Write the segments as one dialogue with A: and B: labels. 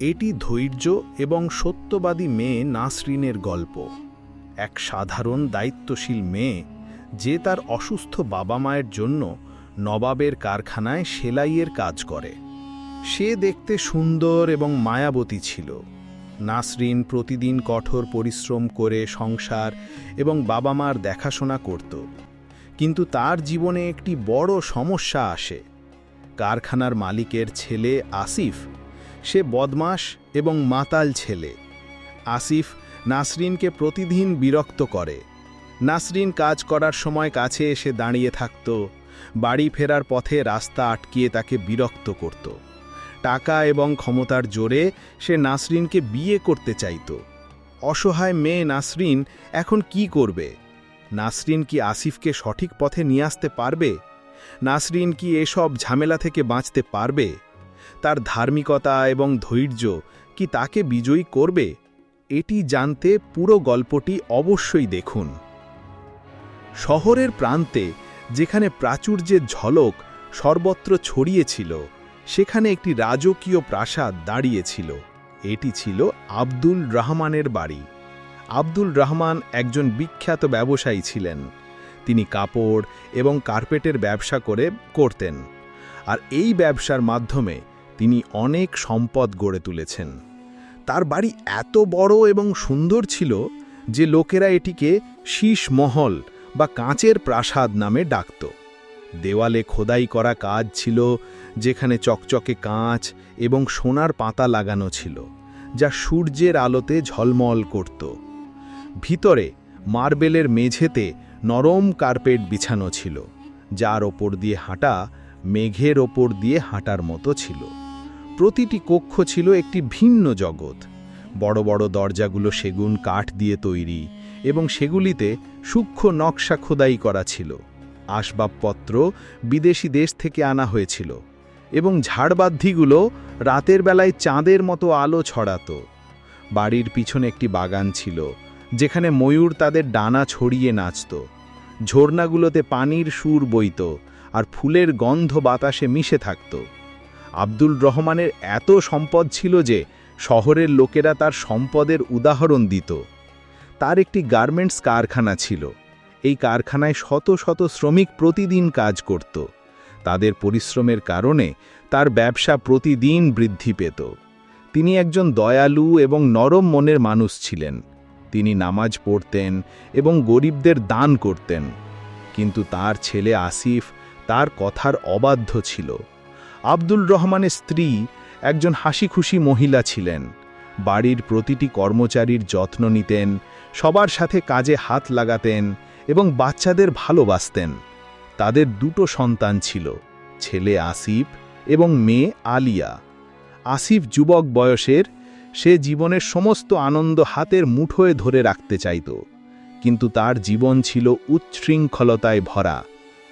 A: এটি ধৈর্য এবং সত্যবাদী মেয়ে নাসরিনের গল্প। এক সাধারণ দায়িত্বশীল মেয়ে, যে তার অসুস্থ বাবা মায়ের জন্য নবাবের কারখানায় সেলাইয়ের কাজ করে। সে দেখতে সুন্দর এবং মায়াবতী ছিল। নাসরিন প্রতিদিন কঠোর পরিশ্রম করে সংসার এবং বাবা মার দেখাশোনা করত। কিন্তু তার জীবনে একটি বড় সমস্যা আসে। কারখানার মালিকের ছেলে আসিফ সে বদমাস এবং মাতাল ছেলে। আসিফ নাসরিনকে প্রতিদিন বিরক্ত করে। নাসরিন কাজ করার সময় কাছে এসে দাঁড়িয়ে থাকত, বাড়ি ফেরার পথে রাস্তা আটকিয়ে তাকে বিরক্ত করত। টাকা এবং ক্ষমতার জোরে সে নাসরিনকে বিয়ে করতে চাইত। অসহায় মেয়ে নাসরিন এখন কি করবে? নাসরিন কি আসিফকে সঠিক পথে নিয়ে আসতে পারবে? নাসরিন কি এসব ঝামেলা থেকে বাঁচতে পারবে? তার ধার্মিকতা এবং ধৈর্য কি তাকে বিজয়ী করবে? এটি জানতে পুরো গল্পটি অবশ্যই দেখুন। শহরের প্রান্তে, যেখানে প্রাচুর্যের ঝলক সর্বত্র ছড়িয়েছিল, সেখানে একটি রাজকীয় প্রাসাদ দাঁড়িয়েছিল। এটি ছিল আব্দুল রহমানের বাড়ি। আব্দুল রহমান একজন বিখ্যাত ব্যবসায়ী ছিলেন। তিনি কাপড় এবং কার্পেটের ব্যবসা করে, করতেন। আর এই ব্যবসার মাধ্যমে তিনি অনেক সম্পদ গড়ে তুলেছেন। তার বাড়ি এত বড় এবং সুন্দর ছিল যে লোকেরা এটিকে শীষ মহল বা কাঁচের প্রাসাদ নামে ডাকত। দেওয়ালে খোদাই করা কাজ ছিল, যেখানে চকচকে কাঁচ এবং সোনার পাতা লাগানো ছিল, যা সূর্যের আলোতে ঝলমল করত। ভিতরে মার্বেলের মেঝেতে নরম কার্পেট বিছানো ছিল, যার ওপর দিয়ে হাঁটা মেঘের ওপর দিয়ে হাঁটার মতো ছিল। প্রতিটি কক্ষ ছিল একটি ভিন্ন জগৎ। বড় বড় দরজাগুলো সেগুন কাঠ দিয়ে তৈরি এবং সেগুলিতে সূক্ষ্ম নকশা খোদাই করা ছিল। আসবাবপত্র বিদেশি দেশ থেকে আনা হয়েছিল এবং ঝাড়বাদ্ধিগুলো রাতের বেলায় চাঁদের মতো আলো ছড়াতো। বাড়ির পিছনে একটি বাগান ছিল, যেখানে ময়ূর তাদের ডানা ছড়িয়ে নাচত। ঝর্ণাগুলোতে পানির সুর বইত আর ফুলের গন্ধ বাতাসে মিশে থাকত। আব্দুল রহমানের এত সম্পদ ছিল যে শহরের লোকেরা তার সম্পদের উদাহরণ দিত। তার একটি গার্মেন্টস কারখানা ছিল। এই কারখানায় শত শত শ্রমিক প্রতিদিন কাজ করত। তাদের পরিশ্রমের কারণে তার ব্যবসা প্রতিদিন বৃদ্ধি পেত। তিনি একজন দয়ালু এবং নরম মনের মানুষ ছিলেন। তিনি নামাজ পড়তেন এবং গরিবদের দান করতেন। কিন্তু তার ছেলে আসিফ তার কথার অবাধ্য ছিল। আব্দুল রহমানের স্ত্রী একজন হাসিখুশি মহিলা ছিলেন। বাড়ির প্রতিটি কর্মচারীর যত্ন নিতেন, সবার সাথে কাজে হাত লাগাতেন এবং বাচ্চাদের ভালোবাসতেন। তাদের দুটো সন্তান ছিল, ছেলে আসিফ এবং মেয়ে আলিয়া। আসিফ যুবক বয়সের, সে জীবনের সমস্ত আনন্দ হাতের মুঠোয় ধরে রাখতে চাইত। কিন্তু তার জীবন ছিল উচ্ছৃঙ্খলতায় ভরা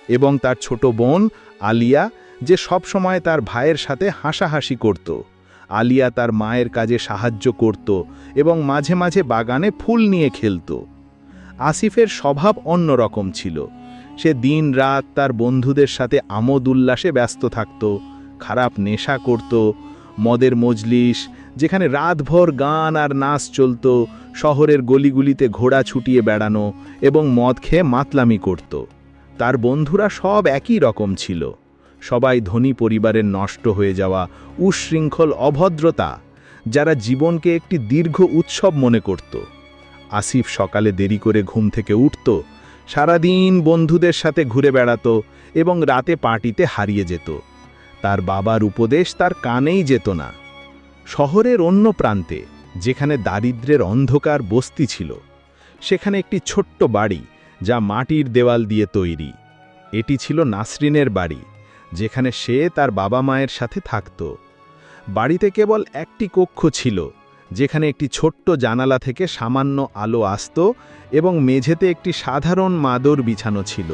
A: এবং তার ছোট বোন আলিয়া যে সবসময় তার ভাইয়ের সাথে হাসাহাসি করত। আলিয়া তার মায়ের কাজে সাহায্য করত এবং মাঝে মাঝে বাগানে ফুল নিয়ে খেলত। আসিফের স্বভাব অন্যরকম ছিল। সে দিন রাত তার বন্ধুদের সাথে আমোদ উল্লাসে ব্যস্ত থাকত, খারাপ নেশা করত, মদের মজলিস, যেখানে রাতভর গান আর নাচ চলত, শহরের গলিগুলিতে ঘোড়া ছুটিয়ে বেড়ানো এবং মদ খেয়ে মাতলামি করত। তার বন্ধুরা সব একই রকম ছিল। সবাই ধনী পরিবারের নষ্ট হয়ে যাওয়া উশৃঙ্খল অভদ্রতা, যারা জীবনকে একটি দীর্ঘ উৎসব মনে করত। আসিফ সকালে দেরি করে ঘুম থেকে উঠত, সারাদিন বন্ধুদের সাথে ঘুরে বেড়াত এবং রাতে পার্টিতে হারিয়ে যেত। তার বাবার উপদেশ তার কানেই যেত না। শহরের অন্য প্রান্তে, যেখানে দারিদ্র্যের অন্ধকার বস্তি ছিল, সেখানে একটি ছোট্ট বাড়ি যা মাটির দেওয়াল দিয়ে তৈরি। এটি ছিল নাসরিনের বাড়ি। যেখানে সে তার বাবা মায়ের সাথে থাকত। বাড়িতে কেবল একটি কক্ষ ছিল, যেখানে একটি ছোট্ট জানালা থেকে সামান্য আলো আসত এবং মেঝেতে একটি সাধারণ মাদর বিছানো ছিল।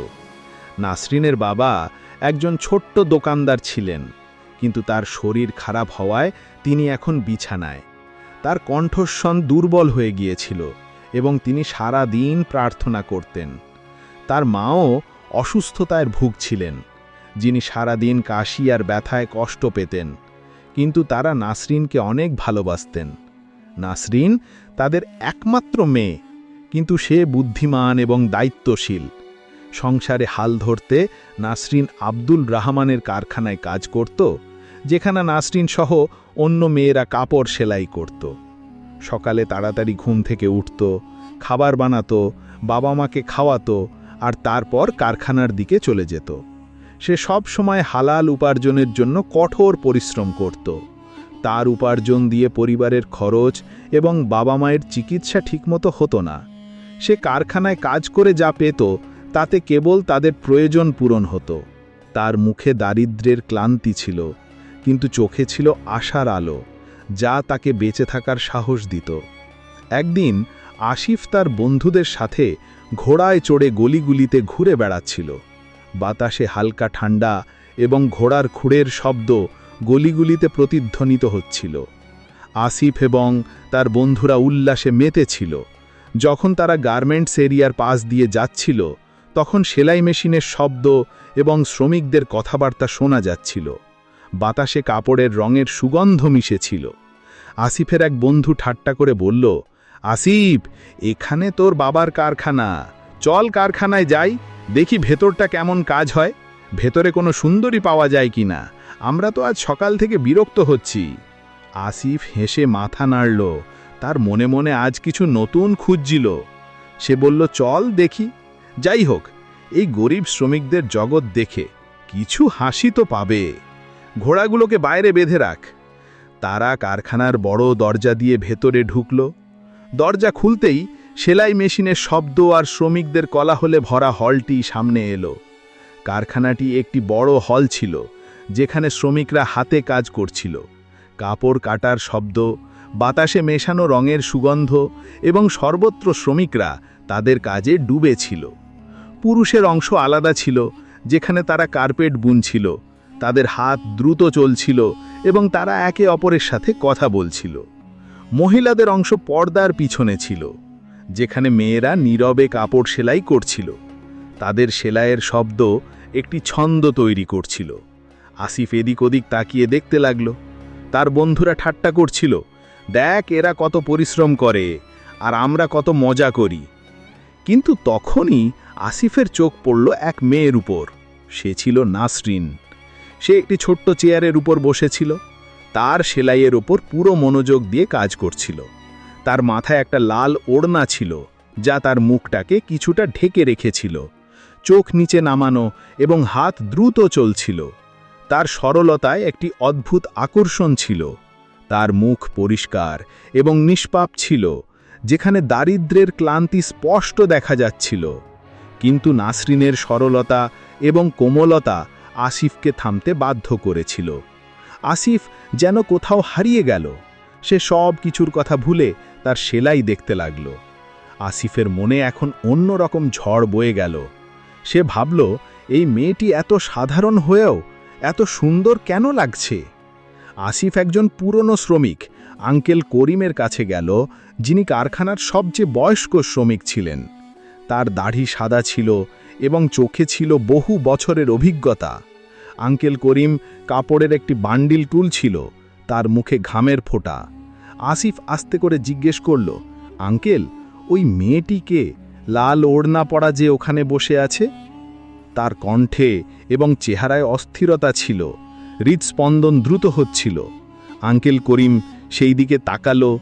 A: নাসরিনের বাবা একজন ছোট্ট দোকানদার ছিলেন, কিন্তু তার শরীর খারাপ হওয়ায় তিনি এখন বিছানায়। তার কণ্ঠস্বন দুর্বল হয়ে গিয়েছিল এবং তিনি সারা দিন প্রার্থনা করতেন। তার মাও অসুস্থতায় ভুগছিলেন। যিনি সারাদিন কাশি আর ব্যথায় কষ্ট পেতেন। কিন্তু তারা নাসরিনকে অনেক ভালোবাসতেন। নাসরিন তাদের একমাত্র মেয়ে, কিন্তু সে বুদ্ধিমান এবং দায়িত্বশীল। সংসারে হাল ধরতে নাসরিন আব্দুল রহমানের কারখানায় কাজ করত, যেখানে নাসরিন সহ অন্য মেয়েরা কাপড় সেলাই করত। সকালে তাড়াতাড়ি ঘুম থেকে উঠত, খাবার বানাতো বাবা মাকে খাওয়াতো আর তারপর কারখানার দিকে চলে যেত। সে সব সময় হালাল উপার্জনের জন্য কঠোর পরিশ্রম করত। তার উপার্জন দিয়ে পরিবারের খরচ এবং বাবা মায়ের চিকিৎসা ঠিকমতো হতো না। সে কারখানায় কাজ করে যা পেত, তাতে কেবল তাদের প্রয়োজন পূরণ হতো। তার মুখে দারিদ্র্যের ক্লান্তি ছিল, কিন্তু চোখে ছিল আশার আলো, যা তাকে বেঁচে থাকার সাহস দিত। একদিন আসিফ তার বন্ধুদের সাথে ঘোড়ায় চড়ে গলিগুলিতে ঘুরে বেড়াচ্ছিল। বাতাসে হালকা ঠান্ডা এবং ঘোড়ার খুঁড়ের শব্দ গলিগুলিতে প্রতিধ্বনিত হচ্ছিল। আসিফ এবং তার বন্ধুরা উল্লাসে মেতেছিল। যখন তারা গার্মেন্টস এরিয়ার পাশ দিয়ে যাচ্ছিল, তখন সেলাই মেশিনের শব্দ এবং শ্রমিকদের কথাবার্তা শোনা যাচ্ছিল। বাতাসে কাপড়ের রঙের সুগন্ধ মিশেছিল। আসিফের এক বন্ধু ঠাট্টা করে বলল, আসিফ, এখানে তোর বাবার কারখানা। চল কারখানায় যাই দেখি ভেতরটা কেমন কাজ হয়। ভেতরে কোনো সুন্দরী পাওয়া যায় কি না? আমরা তো আজ সকাল থেকে বিরক্ত হচ্ছি। আসিফ হেসে মাথা নাড়ল। তার মনে মনে আজ কিছু নতুন খুঁজছিল। সে বলল, চল দেখি। যাই হোক, এই গরিব শ্রমিকদের জগৎ দেখে কিছু হাসি তো পাবে। ঘোড়াগুলোকে বাইরে বেঁধে রাখ। তারা কারখানার বড় দরজা দিয়ে ভেতরে ঢুকল। দরজা খুলতেই সেলাই মেশিনের শব্দ আর শ্রমিকদের কলাহলে ভরা হলটি সামনে এলো। কারখানাটি একটি বড় হল ছিল, যেখানে শ্রমিকরা হাতে কাজ করছিল। কাপড় কাটার শব্দ, বাতাসে মেশানো রঙের সুগন্ধ এবং সর্বত্র শ্রমিকরা তাদের কাজে ডুবে ছিল পুরুষের অংশ আলাদা ছিল, যেখানে তারা কার্পেট বুনছিল, তাদের হাত দ্রুত চলছিল এবং তারা একে অপরের সাথে কথা বলছিল। মহিলাদের অংশ পর্দার পিছনে ছিল। যেখানে মেয়েরা নীরবে কাপড় সেলাই করছিল। তাদের সেলাইয়ের শব্দ একটি ছন্দ তৈরি করছিল। আসিফ এদিক ওদিক তাকিয়ে দেখতে লাগল। তার বন্ধুরা ঠাট্টা করছিল, দেখ এরা কত পরিশ্রম করে আর আমরা কত মজা করি। কিন্তু তখনই আসিফের চোখ পড়ল এক মেয়ের উপর। সে ছিল নাসরিন। সে একটি ছোট্ট চেয়ারের উপর বসেছিল। তার সেলাইয়ের ওপর পুরো মনোযোগ দিয়ে কাজ করছিল। তার মাথায় একটা লাল ওড়না ছিল, যা তার মুখটাকে কিছুটা ঢেকে রেখেছিল। চোখ নিচে নামানো এবং হাত দ্রুত চলছিল। তার সরলতায় একটি অদ্ভুত আকর্ষণ ছিল। তার মুখ পরিষ্কার এবং নিষ্পাপ ছিল, যেখানে দারিদ্র্যের ক্লান্তি স্পষ্ট দেখা যাচ্ছিল। কিন্তু নাসরিনের সরলতা এবং কোমলতা আসিফকে থামতে বাধ্য করেছিল। আসিফ যেন কোথাও হারিয়ে গেল। সে সব কিছুর কথা ভুলে তার সেলাই দেখতে লাগল। আসিফের মনে এখন অন্য রকম ঝড় বয়ে গেল। সে ভাবল, এই মেয়েটি এত সাধারণ হয়েও এত সুন্দর কেন লাগছে? আসিফ একজন পুরনো শ্রমিক, আঙ্কেল করিমের কাছে গেল, যিনি কারখানার সবচেয়ে বয়স্ক শ্রমিক ছিলেন। তার দাড়ি সাদা ছিল এবং চোখে ছিল বহু বছরের অভিজ্ঞতা। আঙ্কেল করিম কাপড়ের একটি বান্ডিল তুলছিল তার মুখে ঘামের ফোঁটা। আসিফ আস্তে করে জিজ্ঞেস করল, আঙ্কেল, ওই মেয়েটিকে লাল ওড়না পড়া যে ওখানে বসে আছে? তার কণ্ঠে এবং চেহারায় অস্থিরতা ছিল হৃদস্পন্দন দ্রুত হচ্ছিল। আঙ্কেল করিম সেই দিকে তাকালো,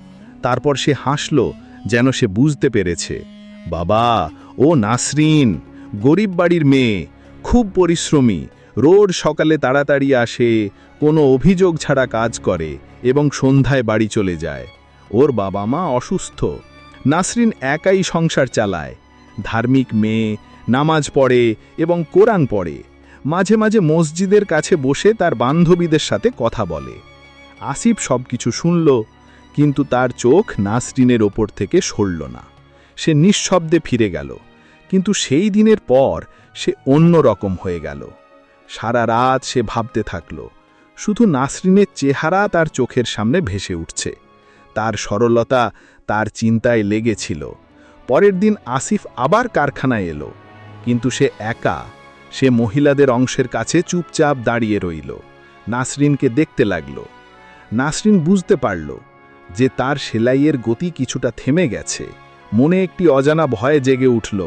A: তারপর সে হাসল যেন সে বুঝতে পেরেছে, বাবা, ও নাসরিন, গরিব বাড়ির মেয়ে, খুব পরিশ্রমী, রোজ সকালে তাড়াতাড়ি আসে, কোনো অভিযোগ ছাড়া কাজ করে এবং সন্ধ্যায় বাড়ি চলে যায়। ওর বাবা মা অসুস্থ। নাসরিন একাই সংসার চালায়। ধার্মিক মেয়ে, নামাজ পড়ে এবং কোরআন পড়ে। মাঝে মাঝে মসজিদের কাছে বসে তার বান্ধবীদের সাথে কথা বলে। আসিফ সব কিছু শুনল, কিন্তু তার চোখ নাসরিনের ওপর থেকে সরল না। সে নিঃশব্দে ফিরে গেল, কিন্তু সেই দিনের পর সে অন্য রকম হয়ে গেল। সারা রাত সে ভাবতে থাকল শুধু নাসরিনের চেহারা তার চোখের সামনে ভেসে উঠছে। তার সরলতা তার চিন্তায় লেগেছিল। পরের দিন আসিফ আবার কারখানায় এলো। কিন্তু সে একা, সে মহিলাদের অংশের কাছে চুপচাপ দাঁড়িয়ে রইল। নাসরিনকে দেখতে লাগল। নাসরিন বুঝতে পারল যে তার সেলাইয়ের গতি কিছুটা থেমে গেছে। মনে একটি অজানা ভয় জেগে উঠল।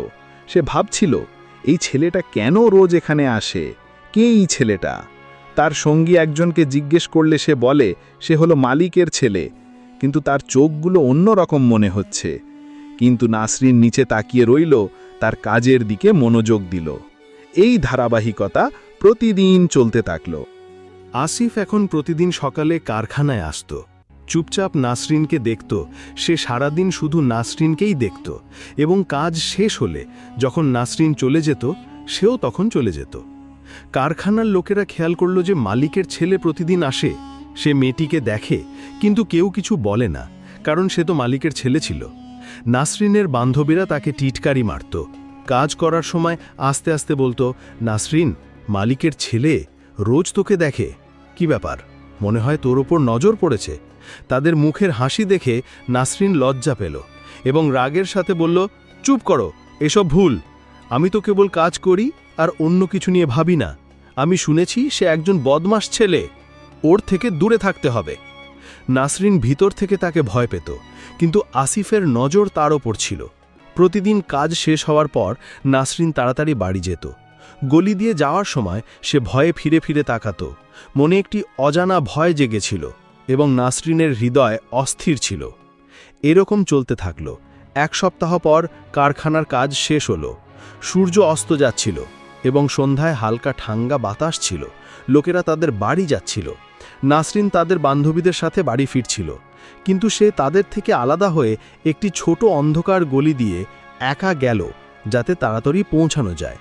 A: সে ভাবছিল, এই ছেলেটা কেন রোজ এখানে আসে? কে এই ছেলেটা? তার সঙ্গী একজনকে জিজ্ঞেস করলে সে বলে, সে হলো মালিকের ছেলে। কিন্তু তার চোখগুলো অন্যরকম মনে হচ্ছে। কিন্তু নাসরিন নিচে তাকিয়ে রইল, তার কাজের দিকে মনোযোগ দিল। এই ধারাবাহিকতা প্রতিদিন চলতে থাকল।
B: আসিফ এখন প্রতিদিন সকালে কারখানায় আসত। চুপচাপ নাসরিনকে দেখত, সে সারাদিন শুধু নাসরিনকেই দেখত এবং কাজ শেষ হলে যখন নাসরিন চলে যেত, সেও তখন চলে যেত। কারখানার লোকেরা খেয়াল করল যে মালিকের ছেলে প্রতিদিন আসে, সে মেয়েটিকে দেখে, কিন্তু কেউ কিছু বলে না, কারণ সে তো মালিকের ছেলে ছিল। নাসরিনের বান্ধবীরা তাকে টিটকারি মারত। কাজ করার সময় আস্তে আস্তে বলতো, নাসরিন, মালিকের ছেলে রোজ তোকে দেখে। কি ব্যাপার? মনে হয় তোর ওপর নজর পড়েছে। তাদের মুখের হাসি দেখে নাসরিন লজ্জা পেল এবং রাগের সাথে বলল, চুপ করো, এসব ভুল। আমি তো কেবল কাজ করি আর অন্য কিছু নিয়ে ভাবি না। আমি শুনেছি সে একজন বদমাস ছেলে। ওর থেকে দূরে থাকতে হবে। নাসরিন ভিতর থেকে তাকে ভয় পেত, কিন্তু আসিফের নজর তার ওপর ছিল। প্রতিদিন কাজ শেষ হওয়ার পর নাসরিন তাড়াতাড়ি বাড়ি যেত। গলি দিয়ে যাওয়ার সময় সে ভয়ে ফিরে ফিরে তাকাত। মনে একটি অজানা ভয় জেগেছিল এবং নাসরিনের হৃদয় অস্থির ছিল। এরকম চলতে থাকল। এক সপ্তাহ পর কারখানার কাজ শেষ হলো। সূর্য অস্ত যাচ্ছিল। এবং সন্ধ্যায় হালকা ঠাঙ্গা বাতাস ছিল। লোকেরা তাদের বাড়ি যাচ্ছিল। নাসরিন তাদের বান্ধবীদের সাথে বাড়ি ফিরছিল। কিন্তু সে তাদের থেকে আলাদা হয়ে একটি ছোট অন্ধকার গলি দিয়ে একা গেল, যাতে তাড়াতাড়ি পৌঁছানো যায়।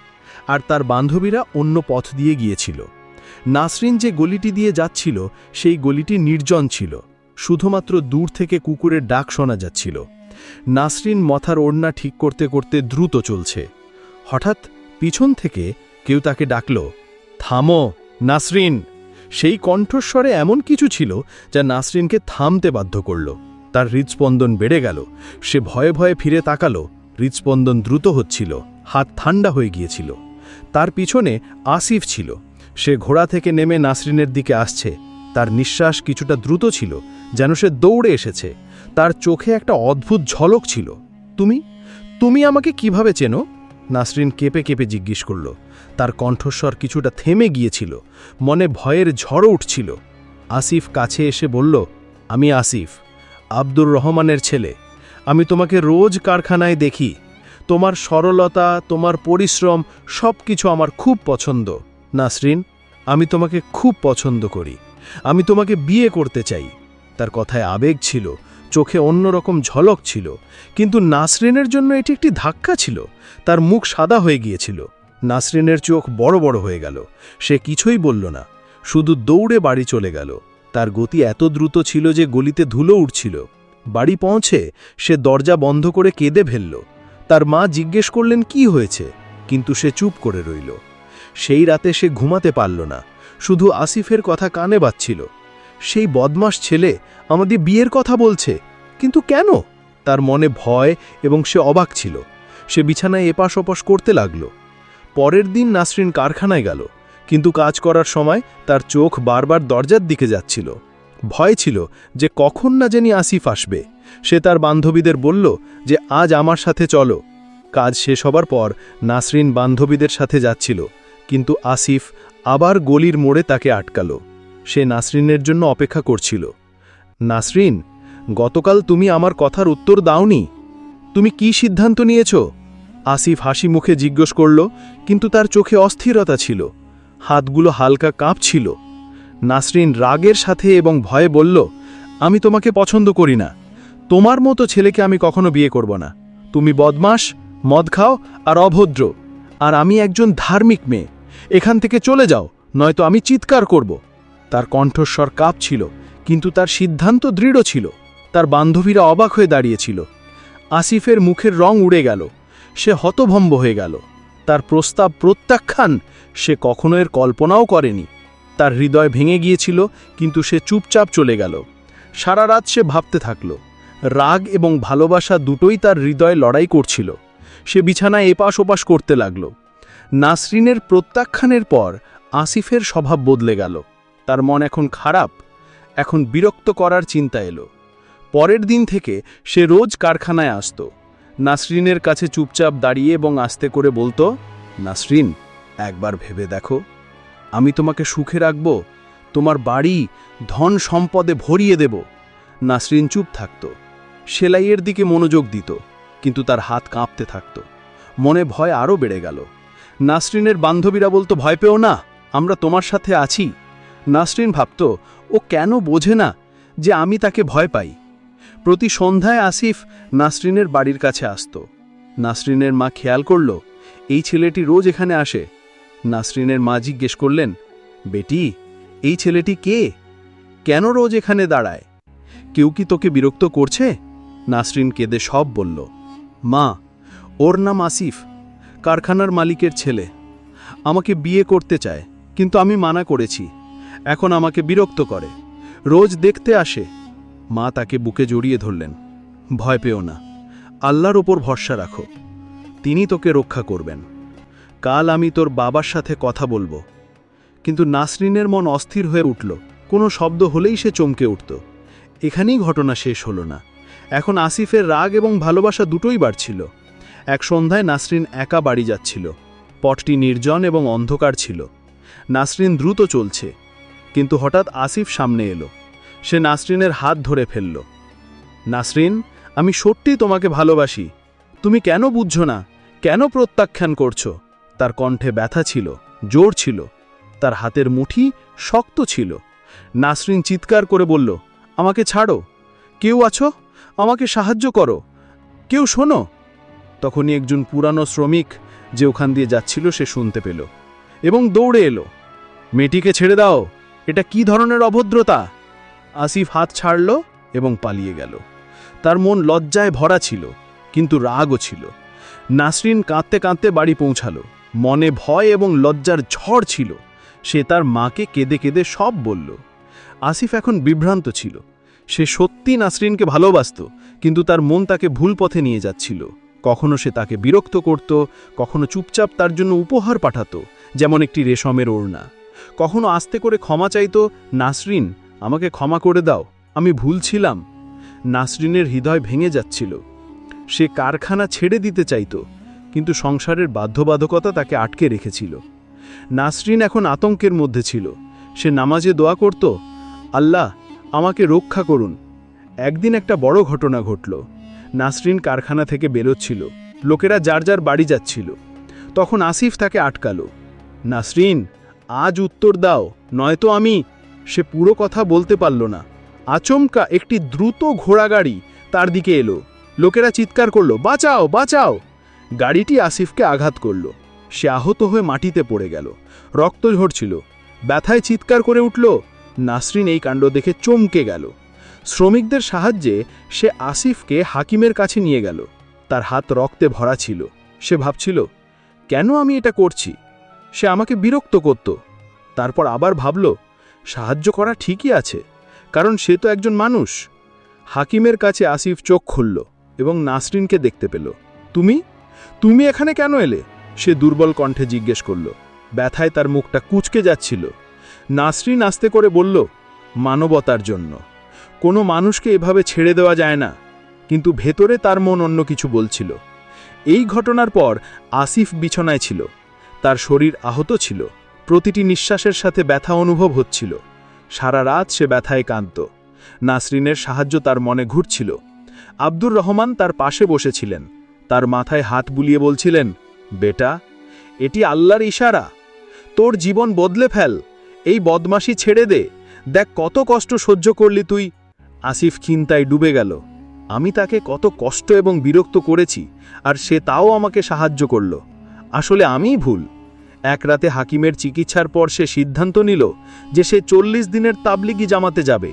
B: আর তার বান্ধবীরা অন্য পথ দিয়ে গিয়েছিল। নাসরিন যে গলিটি দিয়ে যাচ্ছিল, সেই গলিটি নির্জন ছিল। শুধুমাত্র দূর থেকে কুকুরের ডাক শোনা যাচ্ছিল। নাসরিন মথার ওড়না ঠিক করতে করতে দ্রুত চলছে। হঠাৎ পিছন থেকে কেউ তাকে ডাকল, থামো, নাসরিন। সেই কণ্ঠস্বরে এমন কিছু ছিল যা নাসরিনকে থামতে বাধ্য করল। তার হৃদস্পন্দন বেড়ে গেল, সে ভয়ে ভয়ে ফিরে তাকালো, হৃদস্পন্দন দ্রুত হচ্ছিল, হাত ঠান্ডা হয়ে গিয়েছিল। তার পিছনে আসিফ ছিল, সে ঘোড়া থেকে নেমে নাসরিনের দিকে আসছে। তার নিঃশ্বাস কিছুটা দ্রুত ছিল, যেন সে দৌড়ে এসেছে। তার চোখে একটা অদ্ভুত ঝলক ছিল। তুমি? তুমি আমাকে কীভাবে চেনো? নাসরিন কেঁপে কেঁপে জিজ্ঞেস করল, তার কণ্ঠস্বর কিছুটা থেমে গিয়েছিল, মনে ভয়ের ঝড় উঠছিল। আসিফ কাছে এসে বলল, আমি আসিফ, আব্দুর রহমানের ছেলে। আমি তোমাকে রোজ কারখানায় দেখি। তোমার সরলতা, তোমার পরিশ্রম সব কিছু আমার খুব পছন্দ। নাসরিন, আমি তোমাকে খুব পছন্দ করি। আমি তোমাকে বিয়ে করতে চাই। তার কথায় আবেগ ছিল চোখে অন্যরকম ঝলক ছিল, কিন্তু নাসরিনের জন্য এটি একটি ধাক্কা ছিল। তার মুখ সাদা হয়ে গিয়েছিল। নাসরিনের চোখ বড় বড় হয়ে গেল। সে কিছুই বলল না। শুধু দৌড়ে বাড়ি চলে গেল। তার গতি এত দ্রুত ছিল যে গলিতে ধুলো উঠছিল। বাড়ি পৌঁছে সে দরজা বন্ধ করে কেঁদে ফেলল। তার মা জিজ্ঞেস করলেন, কি হয়েছে? কিন্তু সে চুপ করে রইল। সেই রাতে সে ঘুমাতে পারল না। শুধু আসিফের কথা কানে বাজছিল। সেই বদমাস ছেলে আমাদের বিয়ের কথা বলছে। কিন্তু কেন? তার মনে ভয় এবং সে অবাক ছিল। সে বিছানায় এপাশ ওপাশ করতে লাগল। পরের দিন নাসরিন কারখানায় গেল। কিন্তু কাজ করার সময় তার চোখ বারবার দরজার দিকে যাচ্ছিল। ভয় ছিল যে কখন না জানি আসিফ আসবে। সে তার বান্ধবীদের বলল যে আজ আমার সাথে চলো। কাজ শেষ হবার পর নাসরিন বান্ধবীদের সাথে যাচ্ছিল। কিন্তু আসিফ আবার গলির মোড়ে তাকে আটকালো। সে নাসরিনের জন্য অপেক্ষা করছিল। নাসরিন, গতকাল তুমি আমার কথার উত্তর দাওনি। তুমি কি সিদ্ধান্ত নিয়েছ? আসিফ হাসি মুখে জিজ্ঞেস করল, কিন্তু তার চোখে অস্থিরতা ছিল। হাতগুলো হালকা কাঁপছিল। নাসরিন রাগের সাথে এবং ভয়ে বলল, আমি তোমাকে পছন্দ করি না। তোমার মতো ছেলেকে আমি কখনো বিয়ে করব না। তুমি বদমাস মদ খাও আর অভদ্র। আর আমি একজন ধার্মিক মেয়ে। এখান থেকে চলে যাও, নয়তো আমি চিৎকার করব। তার কণ্ঠস্বর কাঁপছিল, কিন্তু তার সিদ্ধান্ত দৃঢ় ছিল। তার বান্ধবীরা অবাক হয়ে দাঁড়িয়েছিল। আসিফের মুখের রং উড়ে গেল, সে হতভম্ব হয়ে গেল। তার প্রস্তাব প্রত্যাখ্যান, সে কখনো এর কল্পনাও করেনি। তার হৃদয় ভেঙে গিয়েছিল, কিন্তু সে চুপচাপ চলে গেল। সারা রাত সে ভাবতে থাকল, রাগ এবং ভালোবাসা দুটোই তার হৃদয়ে লড়াই করছিল। সে বিছানায় এপাশ ওপাশ করতে লাগল। নাসরিনের প্রত্যাখ্যানের পর আসিফের স্বভাব বদলে গেল। তার মন এখন খারাপ, এখন বিরক্ত করার চিন্তা এলো। পরের দিন থেকে সে রোজ কারখানায় আসত। নাসরিনের কাছে চুপচাপ দাঁড়িয়ে এবং আস্তে করে বলতো, নাসরিন, একবার ভেবে দেখো। আমি তোমাকে সুখে রাখব, তোমার বাড়ি ধন সম্পদে ভরিয়ে দেব। নাসরিন চুপ থাকত। সেলাইয়ের দিকে মনোযোগ দিত, কিন্তু তার হাত কাঁপতে থাকত। মনে ভয় আরও বেড়ে গেল। নাসরিনের বান্ধবীরা বলতো, ভয় পেও না, আমরা তোমার সাথে আছি। নাসরিন ভাবত, ও কেন বোঝে না যে আমি তাকে ভয় পাই? প্রতি সন্ধ্যায় আসিফ নাসরিনের বাড়ির কাছে আসত। নাসরিনের মা খেয়াল করল, এই ছেলেটি রোজ এখানে আসে। নাসরিনের মা জিজ্ঞেস করলেন, বেটি, এই ছেলেটি কে? কেন রোজ এখানে দাঁড়ায়? কেউ কি তোকে বিরক্ত করছে? নাসরিন কেঁদে সব বলল, মা, ওর নাম আসিফ, কারখানার মালিকের ছেলে। আমাকে বিয়ে করতে চায়, কিন্তু আমি মানা করেছি। এখন আমাকে বিরক্ত করে। রোজ দেখতে আসে। মা তাকে বুকে জড়িয়ে ধরলেন। ভয় পেও না। আল্লাহর ওপর ভরসা রাখো। তিনি তোকে রক্ষা করবেন। কাল আমি তোর বাবার সাথে কথা বলব। কিন্তু নাসরিনের মন অস্থির হয়ে উঠল। কোনো শব্দ হলেই সে চমকে উঠত। এখানেই ঘটনা শেষ হলো না। এখন আসিফের রাগ এবং ভালোবাসা দুটোই বাড়ছিল। এক সন্ধ্যায় নাসরিন একা বাড়ি যাচ্ছিল। পটটি নির্জন এবং অন্ধকার ছিল। নাসরিন দ্রুত চলছে। কিন্তু হঠাৎ আসিফ সামনে এলো। সে নাসরিনের হাত ধরে ফেলল। নাসরিন, আমি সত্যিই তোমাকে ভালোবাসি। তুমি কেন বুঝছ না? কেন প্রত্যাখ্যান করছ? তার কণ্ঠে ব্যথা ছিল, জোর ছিল। তার হাতের মুঠি শক্ত ছিল। নাসরিন চিৎকার করে বলল, আমাকে ছাড়ো। কেউ আছো? আমাকে সাহায্য করো। কেউ শোনো? তখনই একজন পুরানো শ্রমিক যে ওখান দিয়ে যাচ্ছিল সে শুনতে পেল এবং দৌড়ে এলো। মেয়েটিকে ছেড়ে দাও। এটা কি ধরনের অভদ্রতা? আসিফ হাত ছাড়ল এবং পালিয়ে গেল। তার মন লজ্জায় ভরা ছিল, কিন্তু রাগও ছিল। নাসরিন কাঁদতে কাঁদতে বাড়ি পৌঁছালো। মনে ভয় এবং লজ্জার ঝড় ছিল। সে তার মাকে কেঁদে কেঁদে সব বলল। আসিফ এখন বিভ্রান্ত ছিল। সে সত্যি নাসরিনকে ভালোবাসত, কিন্তু তার মন তাকে ভুল পথে নিয়ে যাচ্ছিল। কখনো সে তাকে বিরক্ত করত, কখনো চুপচাপ তার জন্য উপহার পাঠাতো, যেমন একটি রেশমের ওড়না। কখনো আস্তে করে ক্ষমা চাইতো, নাসরিন, আমাকে ক্ষমা করে দাও, আমি ভুল ছিলাম। নাসরিনের হৃদয় ভেঙে যাচ্ছিল। সে কারখানা ছেড়ে দিতে চাইতো, কিন্তু সংসারের বাধ্যবাধকতা তাকে আটকে রেখেছিল। নাসরিন এখন আতঙ্কের মধ্যে ছিল। সে নামাজে দোয়া করত, আল্লাহ, আমাকে রক্ষা করুন। একদিন একটা বড় ঘটনা ঘটল। নাসরিন কারখানা থেকে বেরোচ্ছিল। লোকেরা যার যার বাড়ি যাচ্ছিল। তখন আসিফ তাকে আটকালো। নাসরিন আজ উত্তর দাও, নয়তো আমি। সে পুরো কথা বলতে পারল না। আচমকা একটি দ্রুত ঘোড়াগাড়ি তার দিকে এলো। লোকেরা চিৎকার করল, বাঁচাও বাঁচাও! গাড়িটি আসিফকে আঘাত করল। সে আহত হয়ে মাটিতে পড়ে গেল। রক্ত ঝরছিল। ব্যথায় চিৎকার করে উঠল। নাসরিন এই কাণ্ড দেখে চমকে গেল। শ্রমিকদের সাহায্যে সে আসিফকে হাকিমের কাছে নিয়ে গেল। তার হাত রক্তে ভরা ছিল। সে ভাবছিল, কেন আমি এটা করছি? সে আমাকে বিরক্ত করত। তারপর আবার ভাবল, সাহায্য করা ঠিকই আছে, কারণ সে তো একজন মানুষ। হাকিমের কাছে আসিফ চোখ খুলল এবং নাসরিনকে দেখতে পেল। তুমি? তুমি এখানে কেন এলে? সে দুর্বল কণ্ঠে জিজ্ঞেস করল। ব্যথায় তার মুখটা কুচকে যাচ্ছিল। নাসরিন আস্তে করে বলল, মানবতার জন্য। কোনো মানুষকে এভাবে ছেড়ে দেওয়া যায় না। কিন্তু ভেতরে তার মন অন্য কিছু বলছিল। এই ঘটনার পর আসিফ বিছনায় ছিল। তার শরীর আহত ছিল। প্রতিটি নিঃশ্বাসের সাথে ব্যথা অনুভব হচ্ছিল। সারা রাত সে ব্যথায় কাঁদত নাসরিনের সাহায্য তার মনে ঘুরছিল। আব্দুর রহমান তার পাশে বসেছিলেন। তার মাথায় হাত বুলিয়ে বলছিলেন, বেটা, এটি আল্লাহর ইশারা। তোর জীবন বদলে ফেল। এই বদমাশি ছেড়ে দে। দেখ কত কষ্ট সহ্য করলি তুই। আসিফ চিন্তায় ডুবে গেল। আমি তাকে কত কষ্ট এবং বিরক্ত করেছি, আর সে তাও আমাকে সাহায্য করল। আসলে আমিই ভুল। এক রাতে হাকিমের চিকিৎসার পর সে সিদ্ধান্ত নিল যে সে চল্লিশ দিনের তাবলিগি জামাতে যাবে।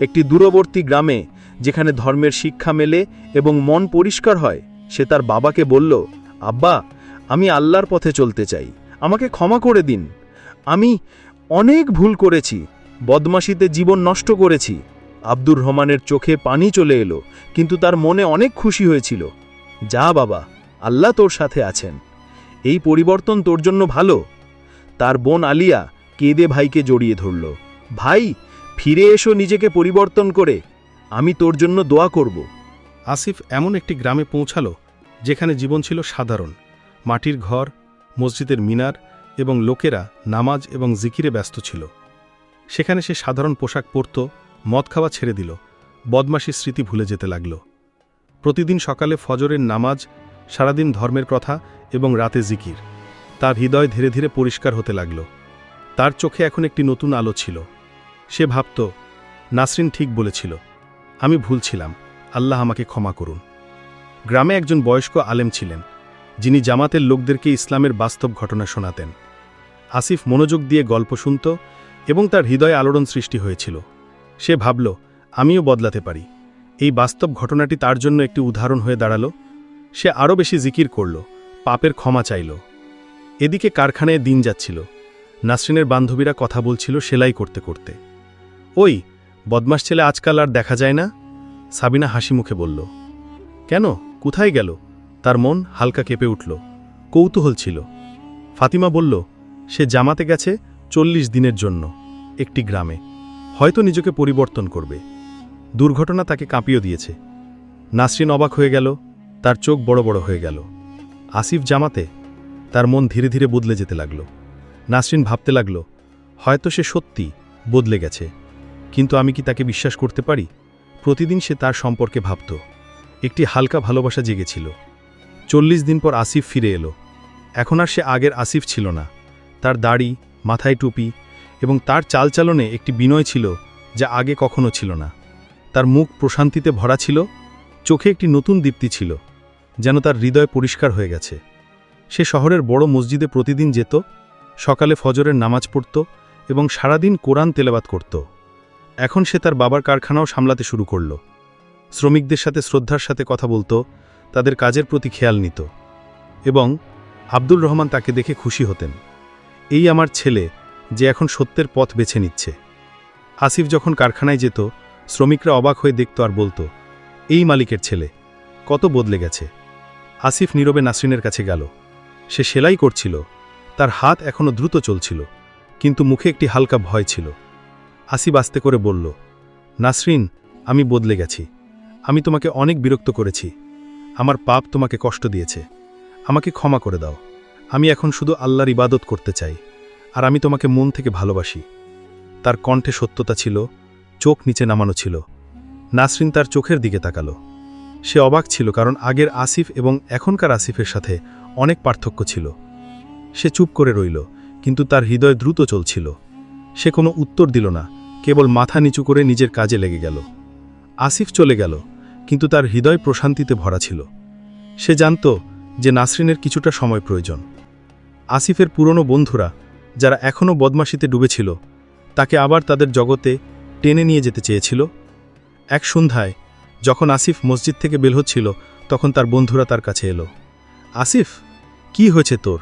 B: একটি দূরবর্তী গ্রামে, যেখানে ধর্মের শিক্ষা মেলে এবং মন পরিষ্কার হয়, সে তার বাবাকে বলল, আব্বা, আমি আল্লাহর পথে চলতে চাই। আমাকে ক্ষমা করে দিন। আমি অনেক ভুল করেছি। বদমাশিতে জীবন নষ্ট করেছি। আব্দুর রহমানের চোখে পানি চলে এলো, কিন্তু তার মনে অনেক খুশি হয়েছিল। যা বাবা, আল্লাহ তোর সাথে আছেন। এই পরিবর্তন তোর জন্য ভালো। তার বোন আলিয়া কেঁদে ভাইকে জড়িয়ে ধরল। ভাই,
A: ফিরে এসো নিজেকে পরিবর্তন করে। আমি তোর জন্য দোয়া করব।
B: আসিফ এমন একটি গ্রামে পৌঁছালো, যেখানে জীবন ছিল সাধারণ। মাটির ঘর, মসজিদের মিনার এবং লোকেরা নামাজ এবং জিকিরে ব্যস্ত ছিল। সেখানে সে সাধারণ পোশাক পরত, মদ খাওয়া ছেড়ে দিল, বদমাশির স্মৃতি ভুলে যেতে লাগল। প্রতিদিন সকালে ফজরের নামাজ, সারাদিন ধর্মের কথা এবং রাতে জিকির। তার হৃদয় ধীরে ধীরে পরিষ্কার হতে লাগল। তার চোখে এখন একটি নতুন আলো ছিল। সে ভাবত, নাসরিন ঠিক বলেছিল। আমি ভুল ছিলাম। আল্লাহ আমাকে ক্ষমা করুন। গ্রামে একজন বয়স্ক আলেম ছিলেন, যিনি জামাতের লোকদেরকে ইসলামের বাস্তব ঘটনা শোনাতেন। আসিফ মনোযোগ দিয়ে গল্প শুনত এবং তার হৃদয়ে আলোড়ন সৃষ্টি হয়েছিল। সে ভাবল, আমিও বদলাতে পারি। এই বাস্তব ঘটনাটি তার জন্য একটি উদাহরণ হয়ে দাঁড়াল। সে আরও বেশি জিকির করল। পাপের ক্ষমা চাইল। এদিকে কারখানায় দিন যাচ্ছিল। নাসরিনের বান্ধবীরা কথা বলছিল সেলাই করতে করতে। ওই বদমাস ছেলে আজকাল আর দেখা যায় না? সাবিনা হাসি মুখে বলল। কেন? কোথায় গেল? তার মন হালকা কেঁপে উঠল। কৌতূহল ছিল। ফাতিমা বলল, সে জামাতে গেছে চল্লিশ দিনের জন্য, একটি গ্রামে। হয়তো নিজেকে পরিবর্তন করবে। দুর্ঘটনা তাকে কাঁপিয়ে দিয়েছে। নাসরিন অবাক হয়ে গেল। তার চোখ বড় বড় হয়ে গেল। আসিফ জামাতে তার মন ধীরে ধীরে বদলে যেতে লাগল। নাসরিন ভাবতে লাগল, হয়তো সে সত্যি বদলে গেছে, কিন্তু আমি কি তাকে বিশ্বাস করতে পারি? প্রতিদিন সে তার সম্পর্কে ভাবত। একটি হালকা ভালোবাসা জেগেছিল চল্লিশ দিন পর আসিফ ফিরে এলো। এখন আর সে আগের আসিফ ছিল না। তার দাড়ি, মাথায় টুপি এবং তার চালচালনে একটি বিনয় ছিল যা আগে কখনো ছিল না। তার মুখ প্রশান্তিতে ভরা ছিল, চোখে একটি নতুন দীপ্তি ছিল। যেন তার হৃদয় পরিষ্কার হয়ে গেছে। সে শহরের বড় মসজিদে প্রতিদিন যেত, সকালে ফজরের নামাজ পড়ত এবং সারাদিন কোরআন তেলাবাত করত। এখন সে তার বাবার কারখানাও সামলাতে শুরু করল। শ্রমিকদের সাথে শ্রদ্ধার সাথে কথা বলতো, তাদের কাজের প্রতি খেয়াল নিত এবং আব্দুল রহমান তাকে দেখে খুশি হতেন। এই আমার ছেলে, যে এখন সত্যের পথ বেছে নিচ্ছে। আসিফ যখন কারখানায় যেত, শ্রমিকরা অবাক হয়ে দেখত আর বলতো, এই মালিকের ছেলে, কত বদলে গেছে। আসিফ নীরবে নাসরিনের কাছে গেল। সে সেলাই করছিল। তার হাত এখনও দ্রুত চলছিল, কিন্তু মুখে একটি হালকা ভয় ছিল। আসিফ আস্তে করে বলল, নাসরিন, আমি বদলে গেছি। আমি তোমাকে অনেক বিরক্ত করেছি। আমার পাপ তোমাকে কষ্ট দিয়েছে। আমাকে ক্ষমা করে দাও। আমি এখন শুধু আল্লাহর ইবাদত করতে চাই, আর আমি তোমাকে মন থেকে ভালোবাসি। তার কণ্ঠে সত্যতা ছিল, চোখ নিচে নামানো ছিল। নাসরিন তার চোখের দিকে তাকালো। সে অবাক ছিল কারণ আগের আসিফ এবং এখনকার আসিফের সাথে অনেক পার্থক্য ছিল। সে চুপ করে রইল, কিন্তু তার হৃদয় দ্রুত চলছিল। সে কোনো উত্তর দিল না, কেবল মাথা নিচু করে নিজের কাজে লেগে গেল। আসিফ চলে গেল, কিন্তু তার হৃদয় প্রশান্তিতে ভরা ছিল। সে জানত যে নাসরিনের কিছুটা সময় প্রয়োজন। আসিফের পুরনো বন্ধুরা, যারা এখনও বদমাশিতে ডুবেছিল, তাকে আবার তাদের জগতে টেনে নিয়ে যেতে চেয়েছিল। এক সন্ধ্যায় যখন আসিফ মসজিদ থেকে বের হচ্ছিল, তখন তার বন্ধুরা তার কাছে এলো। আসিফ, কি হয়েছে তোর?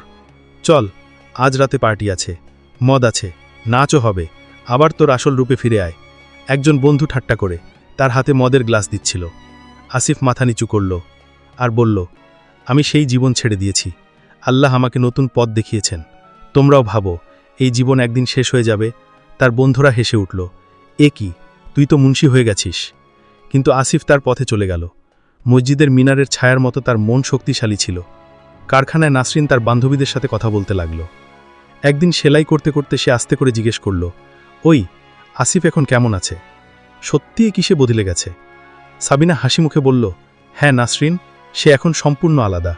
B: চল, আজ রাতে পার্টি আছে, মদ আছে, নাচও হবে, আবার তোর আসল রূপে ফিরে আয়। একজন বন্ধু ঠাট্টা করে, তার হাতে মদের গ্লাস দিচ্ছিল। আসিফ মাথা নিচু করল আর বলল, আমি সেই জীবন ছেড়ে দিয়েছি। আল্লাহ আমাকে নতুন পথ দেখিয়েছেন। তোমরাও ভাবো, এই জীবন একদিন শেষ হয়ে যাবে। তার বন্ধুরা হেসে উঠল, এ কি? তুই তো মুন্সি হয়ে গেছিস। কিন্তু আসিফ তার পথে চলে গেল। মসজিদের মিনারের ছায়ার মতো তার মন শক্তিশালী ছিল। কারখানায় নাসরিন তার বান্ধবীদের সাথে কথা বলতে লাগল। একদিন সেলাই করতে করতে সে আস্তে করে জিজ্ঞেস করল, ওই, আসিফ এখন কেমন আছে? সত্যিই কিসে বদলে গেছে? সাবিনা হাসি মুখে বলল হ্যাঁ নাসরিন, সে এখন সম্পূর্ণ আলাদা।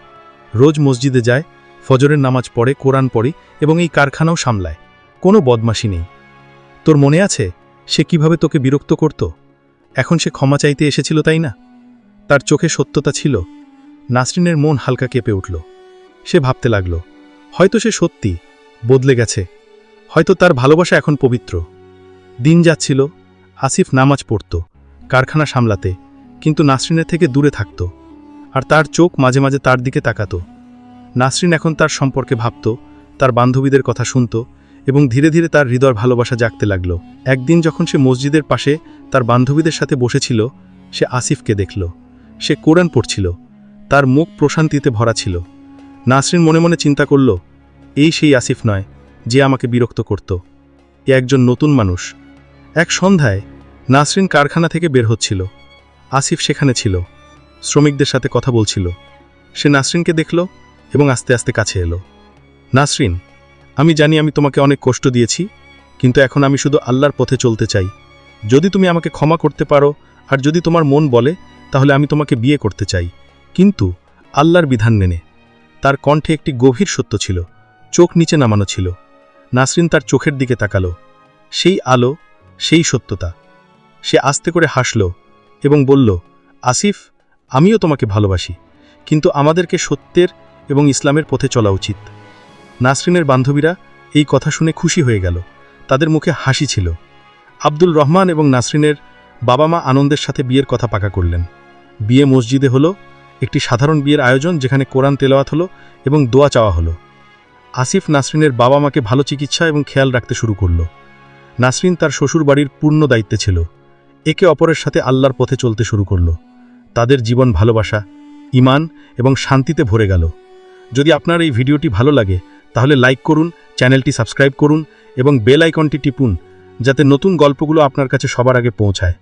B: রোজ মসজিদে যায়, ফজরের নামাজ পড়ে, কোরআন পড়ে এবং এই কারখানাও সামলায়। কোনো বদমাশি নেই। তোর মনে আছে সে কীভাবে তোকে বিরক্ত করত? এখন সে ক্ষমা চাইতে এসেছিল, তাই না? তার চোখে সত্যতা ছিল। নাসরিনের মন হালকা কেঁপে উঠল। সে ভাবতে লাগল, হয়তো সে সত্যি বদলে গেছে। হয়তো তার ভালোবাসা এখন পবিত্র। দিন যাচ্ছিল, আসিফ নামাজ পড়ত, কারখানা সামলাতে, কিন্তু নাসরিনের থেকে দূরে থাকত। আর তার চোখ মাঝে মাঝে তার দিকে তাকাত। নাসরিন এখন তার সম্পর্কে ভাবত, তার বান্ধবীদের কথা শুনত এবং ধীরে ধীরে তার হৃদয় ভালোবাসা জাগতে লাগল। একদিন যখন সে মসজিদের পাশে তার বান্ধবীদের সাথে বসেছিল, সে আসিফকে দেখল। সে কোরআন পড়ছিল। তার মুখ প্রশান্তিতে ভরা ছিল। নাসরিন মনে মনে চিন্তা করল, এই সেই আসিফ নয় যে আমাকে বিরক্ত করত। এ একজন নতুন মানুষ। এক সন্ধ্যায় নাসরিন কারখানা থেকে বের হচ্ছিল। আসিফ সেখানে ছিল। শ্রমিকদের সাথে কথা বলছিল। সে নাসরিনকে দেখল এবং আস্তে আস্তে কাছে এলো। নাসরিন আমি জানি আমি তোমাকে অনেক কষ্ট দিয়েছি, কিন্তু এখন আমি শুধু আল্লাহর পথে চলতে চাই। যদি তুমি আমাকে ক্ষমা করতে পারো, আর যদি তোমার মন বলে, তাহলে আমি তোমাকে বিয়ে করতে চাই। কিন্তু আল্লাহর বিধান মেনে। তার কণ্ঠে একটি গভীর সত্য ছিল, চোখ নিচে নামানো ছিল। নাসরিন তার চোখের দিকে তাকালো। সেই আলো, সেই সত্যতা। সে আস্তে করে হাসল এবং বলল, আসিফ, আমিও তোমাকে ভালোবাসি, কিন্তু আমাদেরকে সত্যের এবং ইসলামের পথে চলা উচিত। নাসরিনের বান্ধবীরা এই কথা শুনে খুশি হয়ে গেল। তাদের মুখে হাসি ছিল। আব্দুল রহমান এবং নাসরিনের বাবা মা আনন্দের সাথে বিয়ের কথা পাকা করলেন। বিয়ে মসজিদে হলো, একটি সাধারণ বিয়ের আয়োজন যেখানে কোরআন তেলাওয়াত হলো এবং দোয়া চাওয়া হলো। আসিফ নাসরিনের বাবা মাকে ভালো চিকিৎসা এবং খেয়াল রাখতে শুরু করল। নাসরিন তার শ্বশুর বাড়ির পূর্ণ দায়িত্বে ছিল। একে অপরের সাথে আল্লাহর পথে চলতে শুরু করল। তাদের জীবন ভালোবাসা ইমান এবং শান্তিতে ভরে গেল। যদি আপনার এই ভিডিওটি ভালো লাগে তাহলে লাইক করুন, চ্যানেলটি সাবস্ক্রাইব করুন এবং বেল আইকনটি টিপুন, যাতে নতুন গল্পগুলো আপনার কাছে সবার আগে পৌঁছায়।